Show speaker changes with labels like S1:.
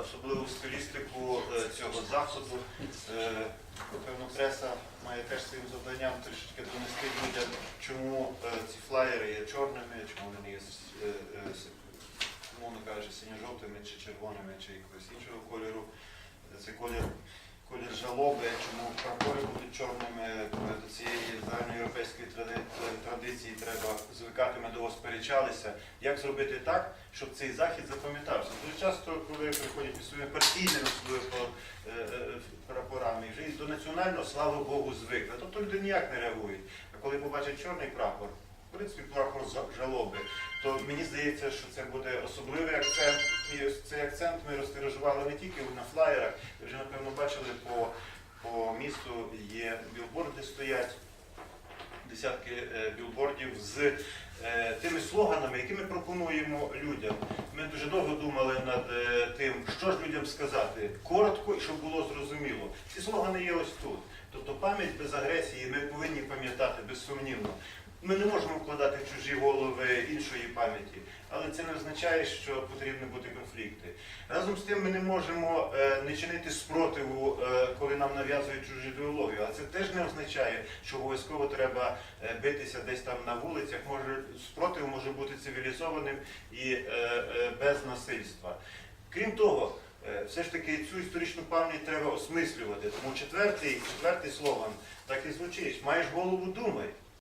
S1: особливу стилістику е, цього заходу. Е, Напевно, преса має теж своїм завданням трішечки донести людям, чому е, ці флаєри є чорними, чому вони є е, кажучи, синьо-жовтими чи червоними, чи якогось іншого кольору. Це колір, колір жалоби, чому прапори будуть чорними. До цієї загальноєвропейської традиції треба звикати, довго сперечалися. Як зробити так, щоб цей захід запам'ятався? Дуже часто, коли приходять із своїми партійними прапорами, вже до національного, слава Богу, звикли. Тобто люди ніяк не реагують. А коли побачать чорний прапор, в принципі, прапор жалоби, то мені здається, що це буде особливий акцент. І цей акцент ми розтиражували не тільки на флаєрах, вже напевно бачили по, по місту є білборди стоять, десятки е, білбордів з е, тими слоганами, які ми пропонуємо людям. Ми дуже довго думали над е, тим, що ж людям сказати, коротко і щоб було зрозуміло. Ці слогани є ось тут. Тобто пам'ять без агресії ми повинні пам'ятати безсумнівно. Ми не можемо вкладати в чужі голови іншої пам'яті, але це не означає, що потрібні бути конфлікти. Разом з тим ми не можемо е, не чинити спротиву, е, коли нам нав'язують чужу ідеологію. А це теж не означає, що обов'язково треба е, битися десь там на вулицях. Може спротив може бути цивілізованим і без насильства. Крім того, все ж таки цю історичну пам'ять треба осмислювати. Тому четвертий, четвертий слоган так і звучить: маєш голову, думай.